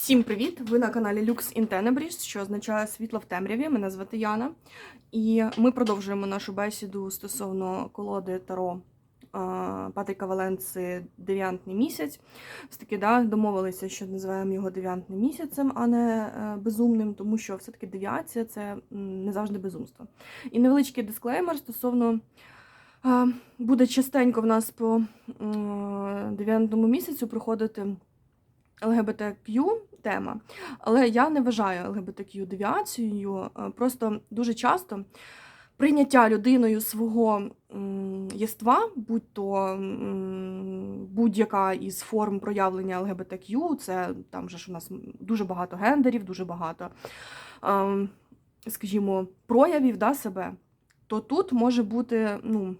Всім привіт! Ви на каналі Lux in Tenebris, що означає світло в темряві. Мене звати Яна. І ми продовжуємо нашу бесіду стосовно колоди Таро е, Патріка Валенци дев'ятний місяць. Все-таки да, домовилися, що називаємо його дев'ятним місяцем, а не е, безумним, тому що все-таки девіація це не завжди безумство. І невеличкий дисклеймер стосовно. е, Буде частенько в нас по дев'ятому місяцю проходити ЛГБТQ тема, але я не вважаю ЛГБТQ девіацією. Е, Просто дуже часто прийняття людиною свого єства, будь то будь-яка із форм проявлення ЛГБТQ, це там же ж у нас дуже багато гендерів, дуже багато, ем, скажімо, проявів да, себе, то тут може бути ну,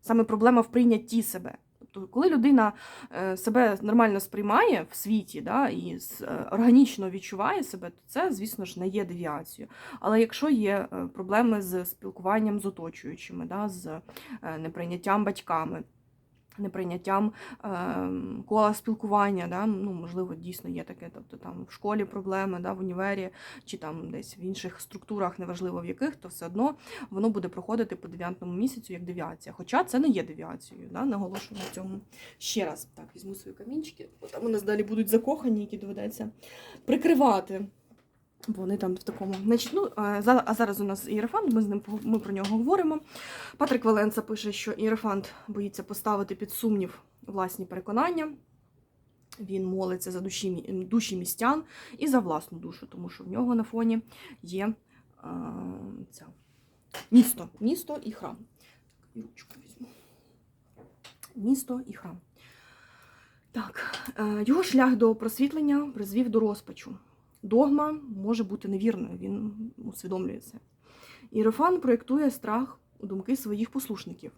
саме проблема в прийнятті себе. Тобто, коли людина е, себе нормально сприймає в світі да, і е, органічно відчуває себе, то це, звісно ж, не є девіацією. Але якщо є е, проблеми з спілкуванням з оточуючими, да, з неприйняттям батьками, неприйняттям е, кола спілкування, да, ну, можливо, дійсно є таке, тобто там в школі проблеми, да, в універі чи там десь в інших структурах, неважливо в яких, то все одно воно буде проходити по дев'ятому місяцю як девіація. Хоча це не є девіацією, да, наголошую на цьому ще раз. Так, візьму свої камінчики, бо там у нас далі будуть закохані, які доведеться прикривати. Вони там в такому. Значить, ну, а зараз у нас ієрофант, ми з ним ми про нього говоримо. Патрик Валенца пише, що ієрофант боїться поставити під сумнів власні переконання. Він молиться за душі, душі містян і за власну душу, тому що в нього на фоні є а, ця, місто. Місто і храм. Так, і ручку візьму. Місто і храм. Так, е, його шлях до просвітлення призвів до розпачу. Догма може бути невірною, він усвідомлює це. Іерофан проєктує страх у думки своїх послушників.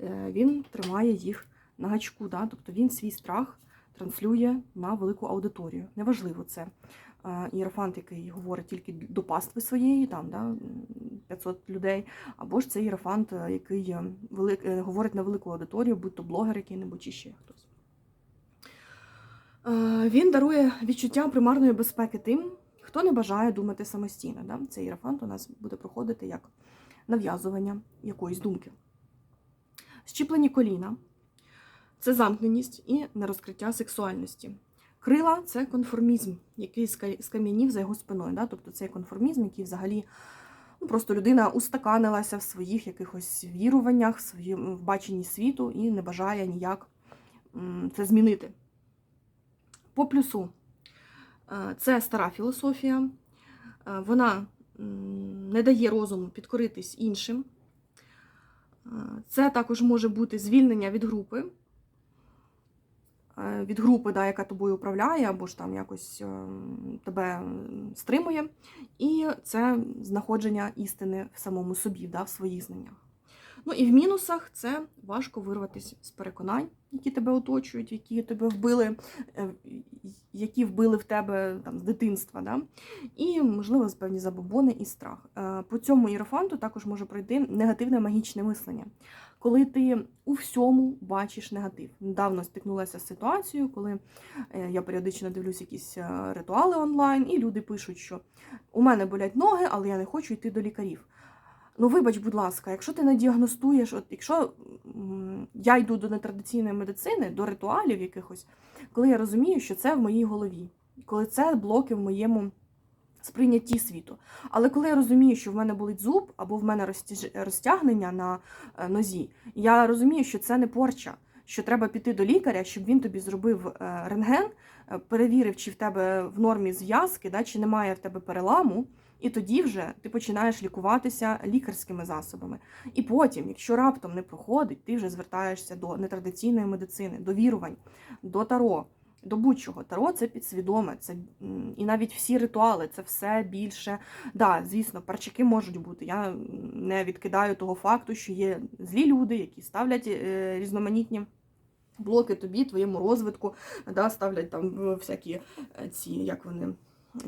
Е, Він тримає їх на гачку, да? тобто він свій страх транслює на велику аудиторію. Неважливо це. е, Іерофант, який говорить тільки до пастви своєї, там да, 500 людей, або ж це іерофант, е, який е, велик, е, говорить на велику аудиторію, будь то блогер який-небудь чи ще хтось. Е, Він дарує відчуття примарної безпеки тим, хто не бажає думати самостійно. Да? Цей іерофант у нас буде проходити як нав'язування якоїсь думки. Щіплені коліна це замкненість і нерозкриття сексуальності. Крила це конформізм, який скам'янів за його спиною. Да? Тобто це конформізм, який взагалі ну, просто людина устаканилася в своїх якихось віруваннях, в баченні світу і не бажає ніяк це змінити. По плюсу, е, це стара філософія, е, вона не дає розуму підкоритись іншим. Е, Це також може бути звільнення від групи, від групи, да, яка тобою управляє, або ж там якось тебе стримує. І це знаходження істини в самому собі, да, в своїх знаннях. Ну і в мінусах це важко вирватися з переконань, які тебе оточують, які тебе вбили, е, які вбили в тебе там з дитинства. Да? І, можливо, певні забобони і страх. Е, По цьому іерофанту також може пройти негативне магічне мислення, коли ти у всьому бачиш негатив. Недавно стикнулася з ситуацією, коли е, я періодично дивлюсь якісь ритуали онлайн, і люди пишуть, що у мене болять ноги, але я не хочу йти до лікарів. Ну, вибач, будь ласка, якщо ти не діагностуєш, от якщо я йду до нетрадиційної медицини, до ритуалів якихось, коли я розумію, що це в моїй голові, коли це блоки в моєму сприйнятті світу. Але коли я розумію, що в мене болить зуб або в мене розтягнення на е, нозі, я розумію, що це не порча, що треба піти до лікаря, щоб він тобі зробив е, рентген, перевірив, чи в тебе в нормі зв'язки, да, чи немає в тебе переламу. І тоді вже ти починаєш лікуватися лікарськими засобами. І потім, якщо раптом не проходить, ти вже звертаєшся до нетрадиційної медицини, до вірувань, до таро, до будь-чого. Таро це підсвідоме, це і навіть всі ритуали, це все більше. Да, звісно, парчаки можуть бути. Я не відкидаю того факту, що є злі люди, які ставлять е, різноманітні. Блоки тобі, твоєму розвитку, да, ставлять там е, всякі е, ці, як вони,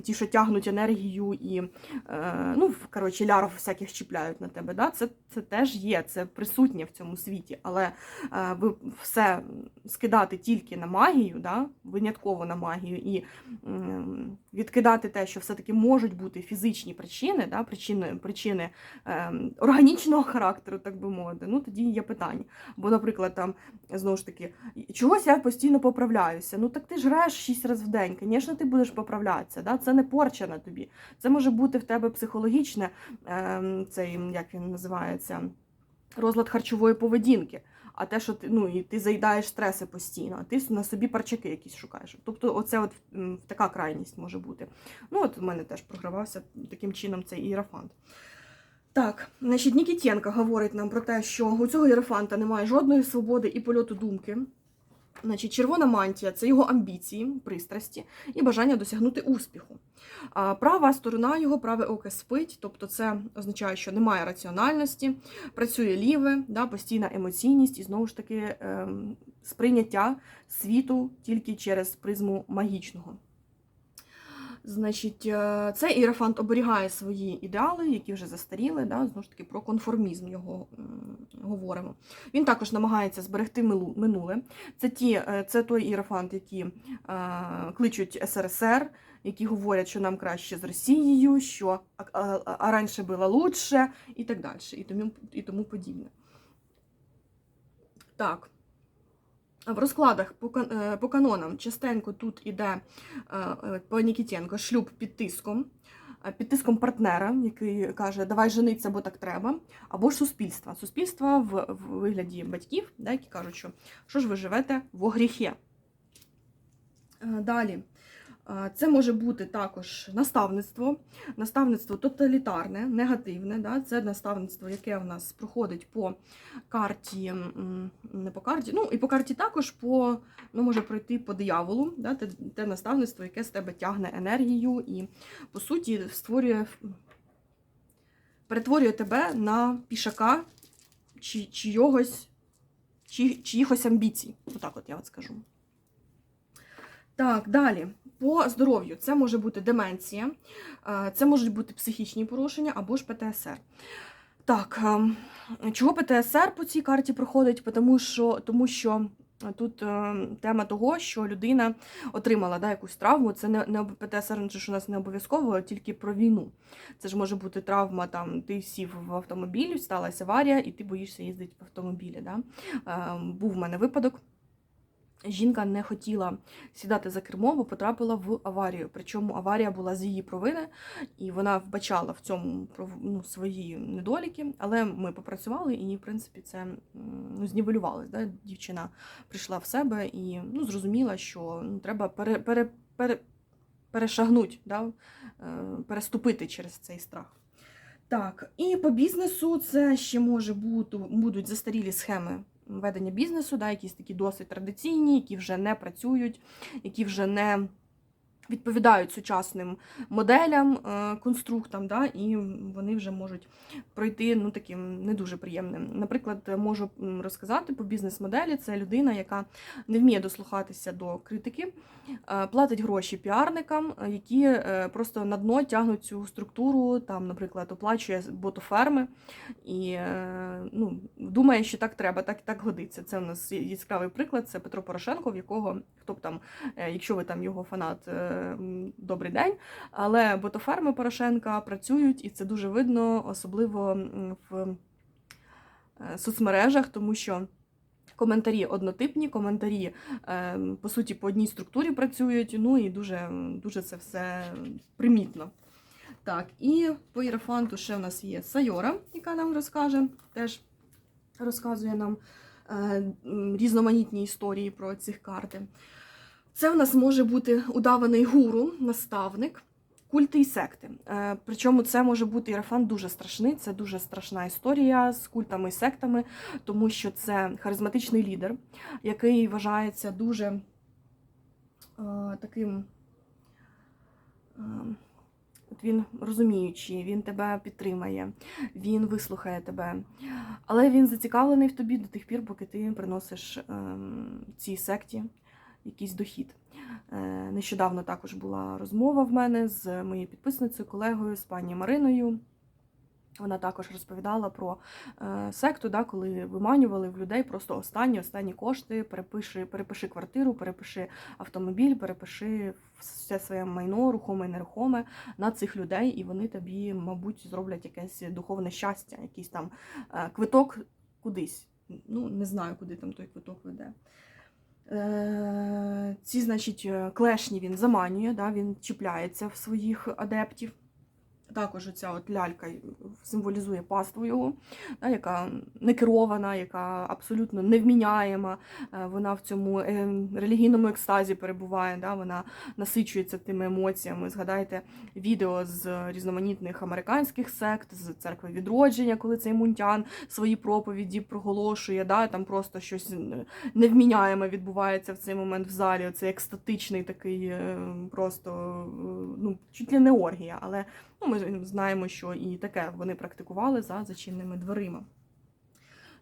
ті, що тягнуть енергію і е, ну, коротше, лярв всяких чіпляють на тебе. Да? Це, це теж є, це присутнє в цьому світі. Але е, ви все скидати тільки на магію, да? винятково на магію, і м, відкидати те, що все-таки можуть бути фізичні причини, да? причини, причини е, органічного характеру, так би мовити, ну тоді є питання. Бо, наприклад, там знову ж таки, чогось я постійно поправляюся. Ну так ти ж граєш 6 разів в день. Звісно, ти будеш поправлятися. Да? Це не порча на тобі. Це може бути в тебе психологічне, е, цей, як він називається, розлад харчової поведінки. А те, що ти ну і ти заїдаєш стреси постійно, а ти на собі парчаки якісь шукаєш. Тобто, оце от така крайність може бути. Ну, от в мене теж програвався таким чином цей іерофант. Так, значить, Нікітєнко говорить нам про те, що у цього іерофанта немає жодної свободи і польоту думки. Значить, червона мантія це його амбіції, пристрасті і бажання досягнути успіху. А права сторона його, праве оке спить, тобто це означає, що немає раціональності, працює ліве, да, постійна емоційність і знову ж таки ем, сприйняття світу тільки через призму магічного. Значить, е, цей іерофант оберігає свої ідеали, які вже застаріли. Да? Знову ж таки, про конформізм його говоримо. Він також намагається зберегти минуле. Це, ті, е, це той іерофант, які е, кличуть СРСР, які говорять, що нам краще з Росією, що а раніше було лучше, і так далі, і тому, і тому подібне. Так. В розкладах по, е, по канонам частенько тут іде е, е, по Нікітєнко шлюб під тиском, під тиском партнера, який каже, давай жениться, бо так треба, або ж суспільства. Суспільства в, вигляді батьків, які кажуть, що що ж ви живете в гріхі. Е, Далі. Це може бути також наставництво, наставництво тоталітарне, негативне. Да? Це наставництво, яке в нас проходить по карті, не по карті, ну і по карті також по, ну, може пройти по дияволу, да? те, те наставництво, яке з тебе тягне енергію і, по суті, створює, перетворює тебе на пішака чи, чийогось, чи, чиїхось амбіцій. Отак от я от скажу. Так, далі. По здоров'ю це може бути деменція, е, це можуть бути психічні порушення або ж ПТСР. Так, ем, чого ПТСР по цій карті проходить? Тому що, тому що тут е, тема того, що людина отримала да, якусь травму. Це не, не ПТСР, ну, це ж у нас не обов'язково, тільки про війну. Це ж може бути травма, там ти сів в автомобіль, сталася аварія, і ти боїшся їздити в автомобілі. Да? Е, був в мене випадок. Жінка не хотіла сідати за кермо, бо потрапила в аварію. Причому аварія була з її провини, і вона вбачала в цьому ну, свої недоліки. Але ми попрацювали, і в принципі це ну, знівелювалось. Да? Дівчина прийшла в себе і ну, зрозуміла, що ну, треба пере, пере, пере, перешагнути, да? е, переступити через цей страх. Так, і по бізнесу це ще може бути будуть застарілі схеми ведення бізнесу, да, якісь такі досить традиційні, які вже не працюють, які вже не відповідають сучасним моделям, е, конструктам, да, і вони вже можуть пройти ну, таким не дуже приємним. Наприклад, можу розказати по бізнес-моделі. Це людина, яка не вміє дослухатися до критики, е, платить гроші піарникам, е, які просто на дно тягнуть цю структуру, там, наприклад, оплачує ботоферми і ну, думає, що так треба, так так годиться. Це у нас яскравий приклад. Це Петро Порошенко, в якого хто б там, якщо ви там його фанат, добрий день. Але ботоферми Порошенка працюють, і це дуже видно, особливо в е, соцмережах, тому що. Коментарі однотипні, коментарі е, по суті по одній структурі працюють. Ну і дуже, дуже це все примітно. Так, і по іерофанту ще в нас є Сайора, яка нам розкаже, теж розказує нам е, різноманітні історії про ці карти. Це в нас може бути удаваний гуру, наставник, культи і секти. Е, причому це може бути іерофант дуже страшний, це дуже страшна історія з культами і сектами, тому що це харизматичний лідер, який вважається дуже е, таким. Е, От він розуміючий, він тебе підтримає, він вислухає тебе. Але він зацікавлений в тобі до тих пір, поки ти приносиш ем, цій секті якийсь дохід. Е, Нещодавно також була розмова в мене з моєю підписницею, колегою, з пані Мариною. Вона також розповідала про е, секту, да, коли виманювали в людей просто останні останні кошти, перепиши, перепиши квартиру, перепиши автомобіль, перепиши все своє майно, рухоме і нерухоме на цих людей, і вони тобі, мабуть, зроблять якесь духовне щастя, якийсь там е, квиток кудись. Ну, не знаю, куди там той квиток веде. Е, ці, значить, е, клешні він заманює, да, він чіпляється в своїх адептів. Також оця от лялька символізує паству його, яка не керована, яка абсолютно невміняєма. Е, Вона в цьому е, релігійному екстазі перебуває, да, вона насичується тими емоціями. Згадайте відео з різноманітних американських сект, з церкви відродження, коли цей мунтян свої проповіді проголошує. Да, Там просто щось невміняєме відбувається в цей момент в залі. Це екстатичний такий, е, просто е, ну, чуть ли не оргія. Але ми знаємо, що і таке вони практикували за зачинними дверима.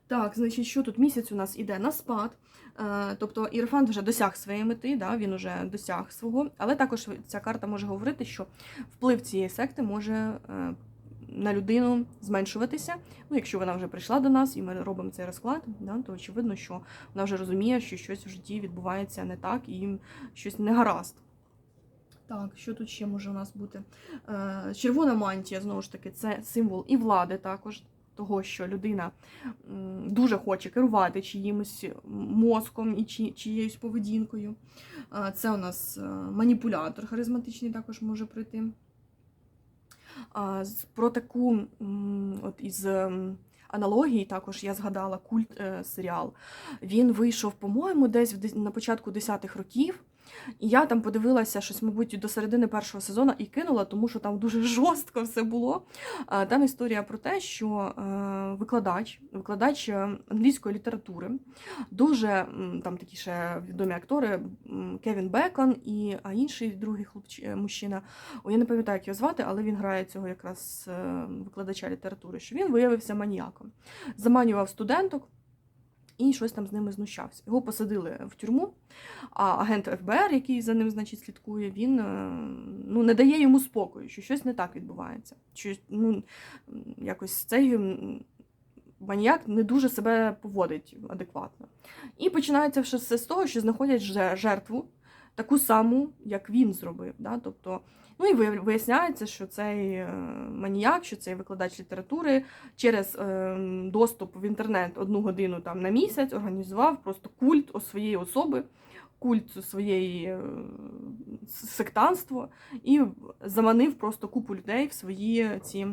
Так, значить, що тут місяць у нас іде на спад. Е, Тобто Іерофант вже досяг своєї мети, да, він вже досяг свого, але також ця карта може говорити, що вплив цієї секти може е, на людину зменшуватися. Ну, якщо вона вже прийшла до нас і ми робимо цей розклад, да, то очевидно, що вона вже розуміє, що щось в житті відбувається не так і їм щось не гаразд. Так, що тут ще може у нас бути? Е, Червона мантія, знову ж таки, це символ і влади також. Того, що людина дуже хоче керувати чиїмось мозком і чиєюсь поведінкою. Е, Це у нас е, маніпулятор харизматичний також може прийти. Про таку от із ем, аналогії також я згадала культ серіал. Він вийшов, по-моєму, десь на початку 10-х років. І я там подивилася щось, мабуть, до середини першого сезону і кинула, тому що там дуже жорстко все було. Там історія про те, що е, викладач, викладач е, англійської літератури, дуже там такі ще відомі актори Кевін Бекон і а інший другий хлопч, е, мужчина. О, я не пам'ятаю, як його звати, але він грає цього якраз викладача літератури, що він виявився маніяком. Заманював студенток і щось там з ними знущався. Його посадили в тюрму, а агент ФБР, який за ним, значить, слідкує, він е, ну, не дає йому спокою, що щось не так відбувається. Що, ну, якось цей м, маніяк не дуже себе поводить адекватно. І починається все з того, що знаходять жертву, таку саму, як він зробив. Да? Тобто, ну і виясняється, що цей е, маніяк, що цей викладач літератури через е, доступ в інтернет одну годину там на місяць організував просто культ своєї особи, культ своєї е, сектанство і заманив просто купу людей в свої ці.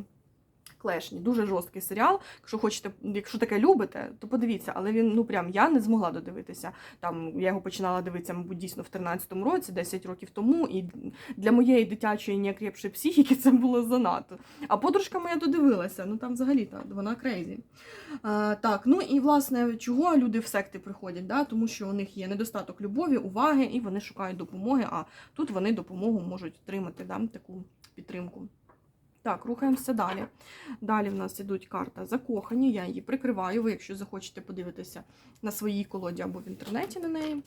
Клешні, дуже жорсткий серіал. Якщо хочете, якщо таке любите, то подивіться, але він ну прям я не змогла додивитися. Там я його починала дивитися, мабуть, дійсно в 13-му році, 10 років тому. І для моєї дитячої неокрепшої психіки це було занадто. А подружка моя додивилася, ну там взагалі та вона крейзі. А, так, ну і власне, чого люди в секти приходять? Да? Тому що у них є недостаток любові, уваги, і вони шукають допомоги. А тут вони допомогу можуть отримати да, таку підтримку. Так, рухаємося далі. Далі в нас ідуть карта закохані. Я її прикриваю. Ви, якщо захочете подивитися на своїй колоді або в інтернеті на неї.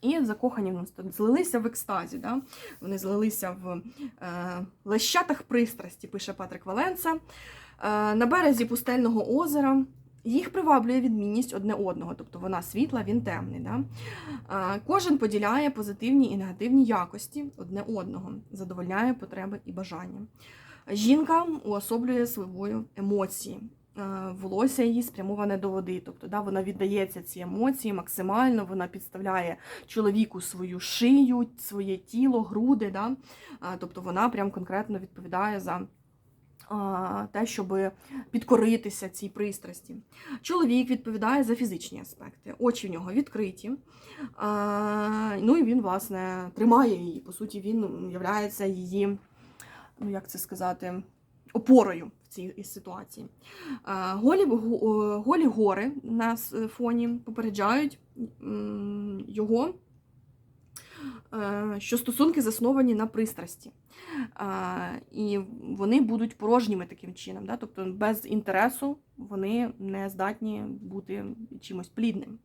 І закохані в нас тут злилися в екстазі. Да? Вони злилися в е, лещатах пристрасті, пише Патрик Валенца. Е, на березі пустельного озера. Їх приваблює відмінність одне одного, тобто вона світла, він темний. Да? Е, Кожен поділяє позитивні і негативні якості одне одного, задовольняє потреби і бажання. Жінка уособлює свою емоції. Е, Волосся її спрямоване до води, тобто да, вона віддається ці емоції максимально, вона підставляє чоловіку свою шию, своє тіло, груди. Да? Е, Тобто вона прям конкретно відповідає за те, щоб підкоритися цій пристрасті. Чоловік відповідає за фізичні аспекти. Очі в нього відкриті. Ну і він, власне, тримає її. По суті, він є її, ну як це сказати, опорою в цій ситуації. Голі, голі гори на фоні попереджають його. е, Що стосунки засновані на пристрасті. І вони будуть порожніми таким чином. Да? Тобто без інтересу вони не здатні бути чимось плідним.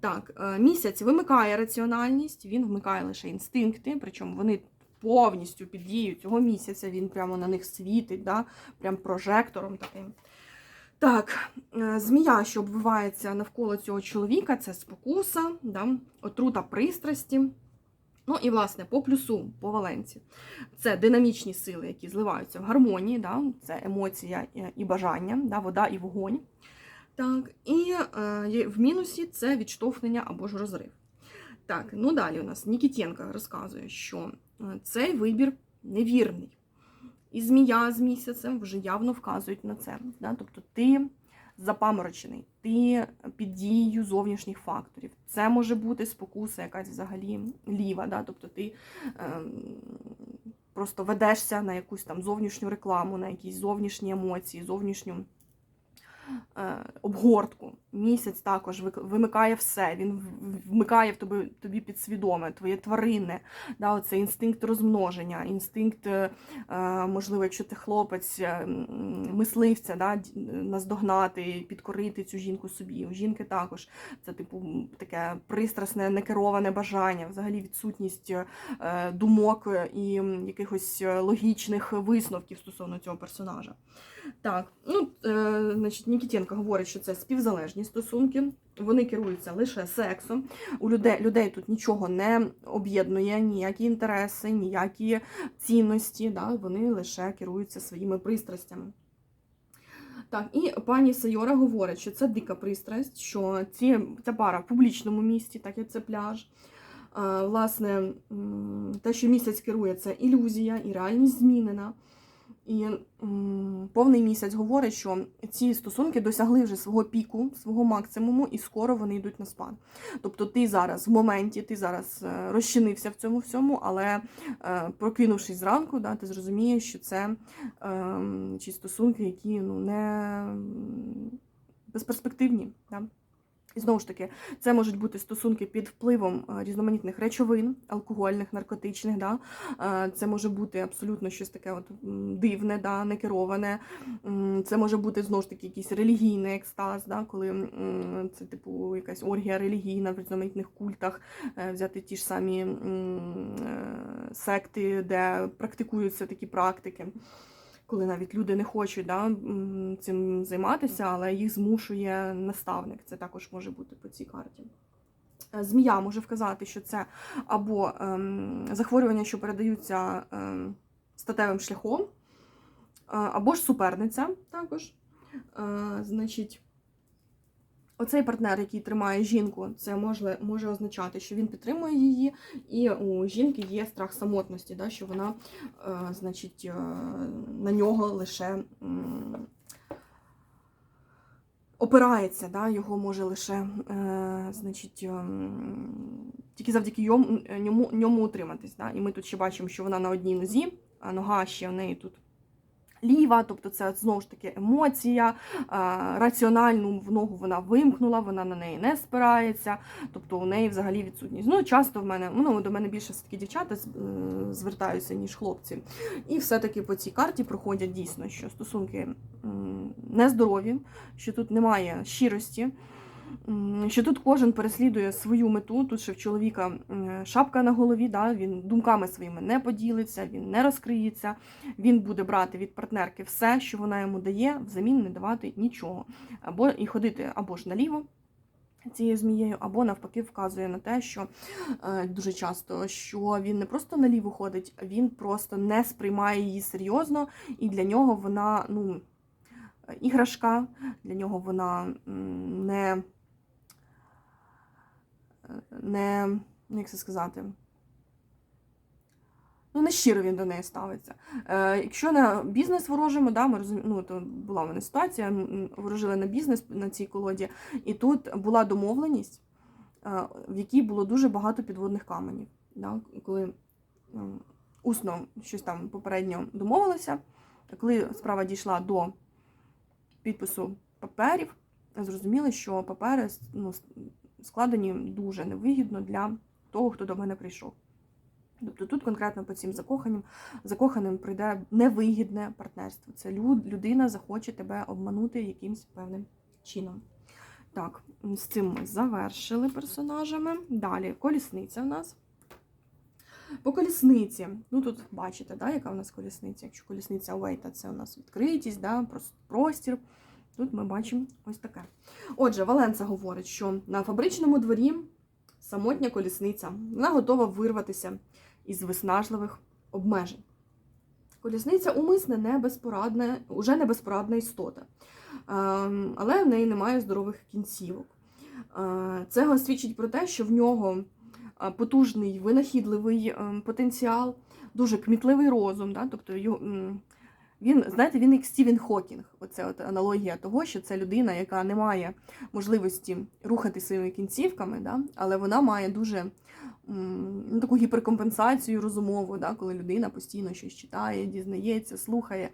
Так, е, місяць вимикає раціональність, він вмикає лише інстинкти, причому вони повністю під дією цього місяця, він прямо на них світить, да? прям прожектором таким. Так, е, змія, що обвивається навколо цього чоловіка, це спокуса, да? отрута пристрасті. Ну і, власне, по плюсу, по Валенці. Це динамічні сили, які зливаються в гармонії, да? це емоція і- і бажання, да? вода і вогонь. Так, і е, в мінусі це відштовхнення або ж розрив. Так, ну далі у нас Нікітєнка розказує, що е, цей вибір невірний. І змія з місяцем вже явно вказують на це. Да? Тобто ти запаморочений, ти під дією зовнішніх факторів. Це може бути спокуса якась взагалі ліва. Да? Тобто ти ем, просто ведешся на якусь там зовнішню рекламу, на якісь зовнішні емоції, зовнішню е, обгортку. Місяць також вимикає все. Він вмикає в тобі, тобі підсвідоме, твоє тваринне, да, оце інстинкт розмноження, інстинкт, е, е, можливо, якщо ти хлопець, е, мисливця, да, наздогнати, підкорити цю жінку собі. У жінки також це типу таке пристрасне, некероване бажання, взагалі відсутність е, думок і якихось е, логічних висновків стосовно цього персонажа. Так, ну, е, значить, Нікітєнко говорить, що це співзалежні стосунки. Вони керуються лише сексом. У людей, людей тут нічого не об'єднує, ніякі інтереси, ніякі цінності. Да? Вони лише керуються своїми пристрастями. Так, і пані Сайора говорить, що це дика пристрасть, що ці, ця пара в публічному місті, так як це пляж. Е, Власне, те, що місяць керує, це ілюзія і реальність змінена. І м, повний місяць говорить, що ці стосунки досягли вже свого піку, свого максимуму, і скоро вони йдуть на спад. Тобто ти зараз в моменті, ти зараз е, розчинився в цьому всьому, але е, прокинувшись зранку, да, ти зрозумієш, що це е, чи стосунки, які ну, не безперспективні. Да? І знову ж таки, це можуть бути стосунки під впливом е, різноманітних речовин, алкогольних, наркотичних. Да? Е, Це може бути абсолютно щось таке от дивне, да, некероване. Це може бути знову ж таки якийсь релігійний екстаз, да, коли це типу якась оргія релігійна в різноманітних культах, Е, взяти ті ж самі секти, де практикуються такі практики. Коли навіть люди не хочуть да, цим займатися, але їх змушує наставник. Це також може бути по цій карті. Е, Змія може вказати, що це або ем, захворювання, що передаються ем, статевим шляхом, е, або ж суперниця також. Е, значить, оцей партнер, який тримає жінку, це може, може означати, що він підтримує її, і у жінки є страх самотності, да, що вона, е, значить, е, на нього лише. м, Опирається, да, його може лише, е, значить, ем, тільки завдяки йому, ньому, ньому утриматись. Да? І ми тут ще бачимо, що вона на одній нозі, а нога ще в неї тут ліва, тобто це знову ж таки емоція, е, раціональну в ногу вона вимкнула, вона на неї не спирається, тобто у неї взагалі відсутність. Ну, часто в мене, ну, до мене більше все-таки дівчата е, звертаються, ніж хлопці. І все-таки по цій карті проходять дійсно, що стосунки нездорові, що тут немає щирості. Що тут кожен переслідує свою мету. Тут ще в чоловіка шапка на голові, да, він думками своїми не поділиться, він не розкриється, він буде брати від партнерки все, що вона йому дає, взамін не давати нічого. Або і ходити або ж наліво цією змією, або навпаки вказує на те, що е, дуже часто що він не просто наліво ходить, він просто не сприймає її серйозно, і для нього вона ну, іграшка, для нього вона не, не ну, як це сказати. Ну, не щиро він до неї ставиться. Е, якщо на бізнес ворожимо, да, ми розуміємо, ну, то була в мене ситуація, ворожили на бізнес на цій колоді, і тут була домовленість, е, в якій було дуже багато підводних каменів. Да, коли м, усно щось там попередньо домовилося, коли справа дійшла до підпису паперів, зрозуміли, що папери ну, складені дуже невигідно для того, хто до мене прийшов. Тобто тут конкретно по цим закоханим, закоханим прийде невигідне партнерство. Це лю- людина захоче тебе обманути якимсь певним чином. Так, з цим ми завершили персонажами. Далі колісниця в нас. По колісниці, ну тут бачите, да, яка в нас колісниця. Якщо колісниця Уейта, це у нас відкритість, да, простір. Тут ми бачимо ось таке. Отже, Валенса говорить, що на фабричному дворі самотня колісниця. Вона готова вирватися із виснажливих обмежень. Колісниця умисне не безпорадна, уже не безпорадна істота, Ем, але в неї немає здорових кінцівок. Е, Це свідчить про те, що в нього е, потужний винахідливий ем, потенціал, дуже кмітливий розум. Да? Тобто він, знаєте, він як Стівен Хокінг. Оце от аналогія того, що це людина, яка не має можливості рухати своїми кінцівками, да? але вона має дуже ну, таку гіперкомпенсацію розумову, да? коли людина постійно щось читає, дізнається, слухає.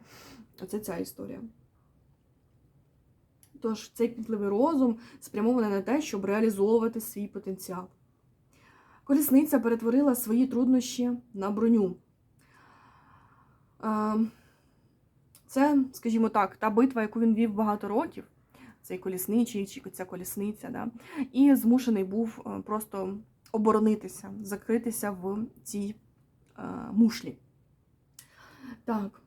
Оце ця історія. Тож цей кмітливий розум спрямований на те, щоб реалізовувати свій потенціал. Колісниця перетворила свої труднощі на броню. Це, скажімо так, та битва, яку він вів багато років, цей колісничий чи ця колісниця, да? і змушений був е, просто оборонитися, закритися в цій е, мушлі. Так,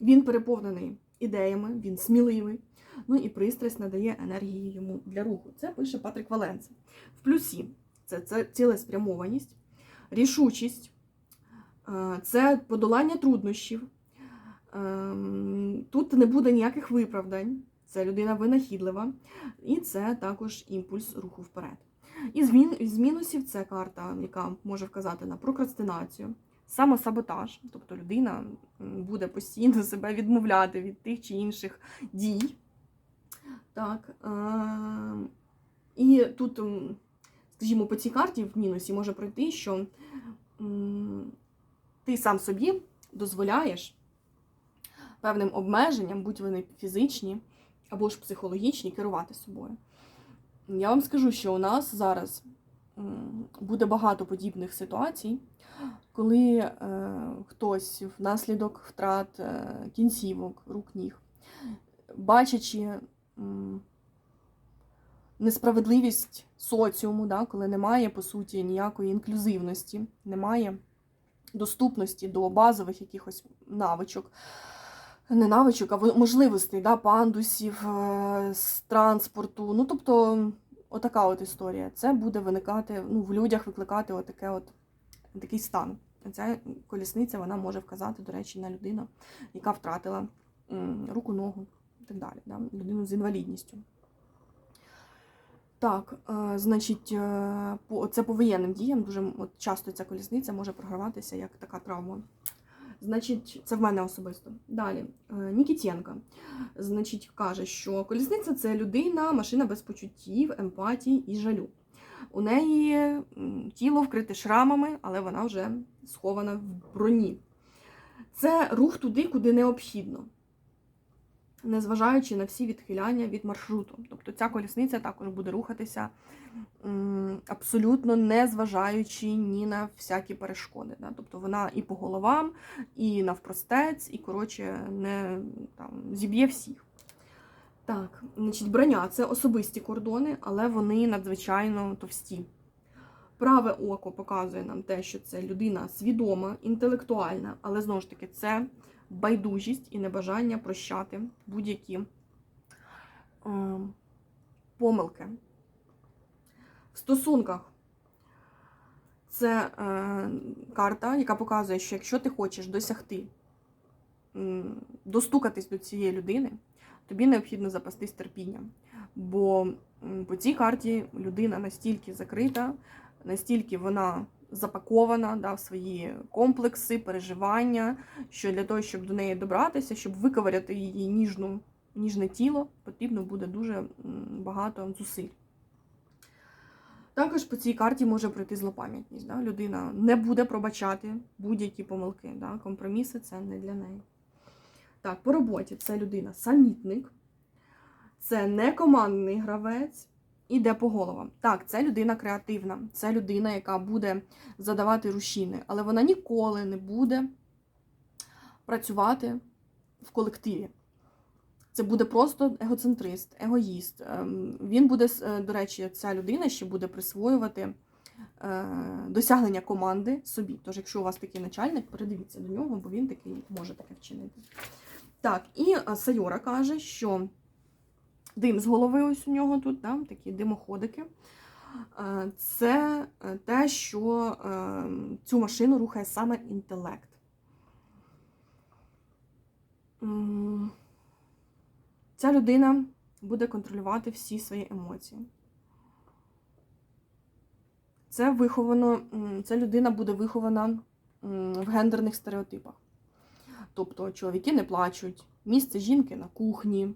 він переповнений ідеями, він сміливий. Ну і пристрасть надає енергії йому для руху. Це пише Патрік Валенце. В плюсі це, це цілеспрямованість, рішучість, е, це подолання труднощів. Ем, Тут не буде ніяких виправдань. Це людина винахідлива, і це також імпульс руху вперед. Мін, із мінусів це карта, яка може вказати на прокрастинацію, самосаботаж, тобто людина буде постійно себе відмовляти від тих чи інших дій. Так, е- і тут, скажімо, по цій карті в мінусі може пройти, що ти сам собі дозволяєш певним обмеженням, будь вони фізичні або ж психологічні, керувати собою. Я вам скажу, що у нас зараз буде багато подібних ситуацій, коли е, хтось внаслідок втрат е, кінцівок, рук, ніг, бачачи м, несправедливість соціуму, да, коли немає, по суті, ніякої інклюзивності, немає доступності до базових якихось навичок, не навичок, а можливостей, да, пандусів, е, з транспорту. Ну, тобто, отака от історія. Це буде виникати, ну, в людях викликати отаке от, такий стан. Ця колісниця вона може вказати, до речі, на людину, яка втратила руку, ногу і так далі. Да? Людину з інвалідністю. Так, е, значить, е, це по воєнним діям дуже часто ця колісниця може програватися як така травма. Значить, це в мене особисто. Далі, е, Нікітєнка. Значить, каже, що колісниця це людина, машина без почуттів, емпатії і жалю. У неї тіло вкрите шрамами, але вона вже схована в броні. Це рух туди, куди необхідно, незважаючи на всі відхиляння від маршруту. Тобто ця колісниця також буде рухатися абсолютно не зважаючи ні на всякі перешкоди. Тобто вона і по головам, і навпростець, і, коротше, не там, зіб'є всіх. Так, значить, броня це особисті кордони, але вони надзвичайно товсті. Праве око показує нам те, що це людина свідома, інтелектуальна, але знову ж таки це байдужість і небажання прощати будь-які е, помилки. В стосунках це е, карта, яка показує, що якщо ти хочеш досягти, м, достукатись до цієї людини, тобі необхідно запастись терпінням. Бо по цій карті людина настільки закрита, настільки вона запакована да, в свої комплекси, переживання, що для того, щоб до неї добратися, щоб виковиряти її ніжну, ніжне тіло, потрібно буде дуже багато зусиль. Також по цій карті може пройти злопам'ятність. Да? Людина не буде пробачати будь-які помилки. Да? Компроміси це не для неї. Так, по роботі це людина самітник, це не командний гравець, іде по головам. Так, це людина креативна, це людина, яка буде задавати рушіни, але вона ніколи не буде працювати в колективі. Це буде просто егоцентрист, егоїст. Ем, Він буде, е, до речі, ця людина ще буде присвоювати е, досягнення команди собі. Тож, якщо у вас такий начальник, передивіться до нього, бо він такий може таке вчинити. Так, і е, Сайора каже, що дим з голови ось у нього тут, да, такі димоходики. Е, Це е, те, що е, цю машину рухає саме інтелект. Ця людина буде контролювати всі свої емоції. Це виховано, ця людина буде вихована в гендерних стереотипах. Тобто чоловіки не плачуть, місце жінки на кухні,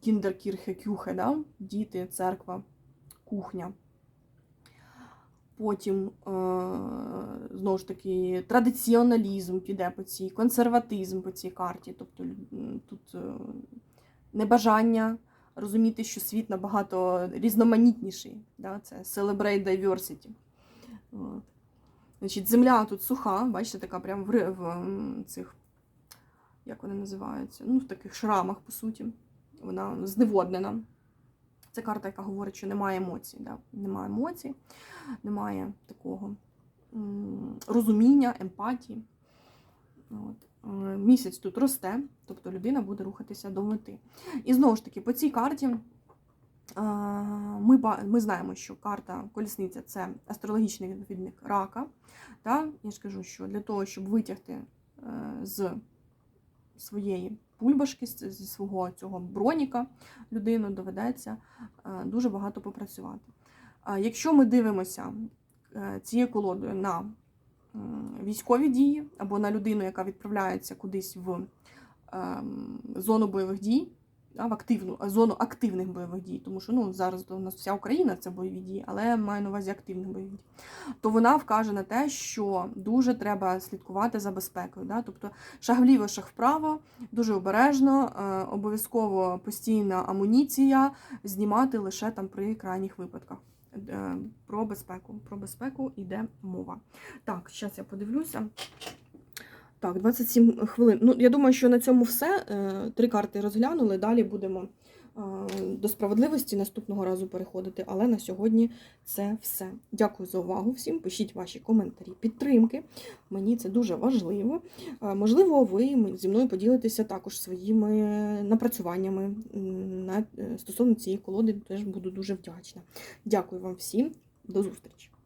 кіндеркірхе, кюхе, да? діти, церква, кухня. Потім, е, знову ж таки, традиціоналізм піде по цій, консерватизм по цій карті. Тобто тут е, небажання розуміти, що світ набагато різноманітніший. Да? Це celebrate diversity. Значить, земля тут суха, бачите, така прям в, в цих, як вони називаються? Ну, в таких шрамах, по суті. Вона зневоднена. Це карта, яка говорить, що немає емоцій. Да? Немає емоцій, немає такого розуміння, емпатії. От. Е, Місяць тут росте, тобто людина буде рухатися до мети. І знову ж таки, по цій карті е, ми, ми знаємо, що карта колісниця це астрологічний відповідник рака. Та? Я ж кажу, що для того, щоб витягти е, з своєї пульбашки, зі свого цього броніка людину доведеться е, дуже багато попрацювати. Якщо ми дивимося е, цією колодою на військові дії або на людину, яка відправляється кудись в ем, зону бойових дій, в активну зону активних бойових дій, тому що ну, зараз у нас вся Україна це бойові дії, але маю на увазі активних бойових дій, то вона вкаже на те, що дуже треба слідкувати за безпекою. Да? Тобто шаг вліво, шаг вправо, дуже обережно, е, обов'язково постійна амуніція, знімати лише там при крайніх випадках. Е, Про безпеку. Про безпеку йде мова. Так, зараз я подивлюся. Так, 27 хвилин. Ну, я думаю, що на цьому все. Е, Три карти розглянули. Далі будемо е, до справедливості наступного разу переходити. Але на сьогодні це все. Дякую за увагу всім. Пишіть ваші коментарі, підтримки. Мені це дуже важливо. Е, Можливо, ви зі мною поділитеся також своїми напрацюваннями стосовно цієї колоди. Теж буду дуже вдячна. Дякую вам всім. До зустрічі!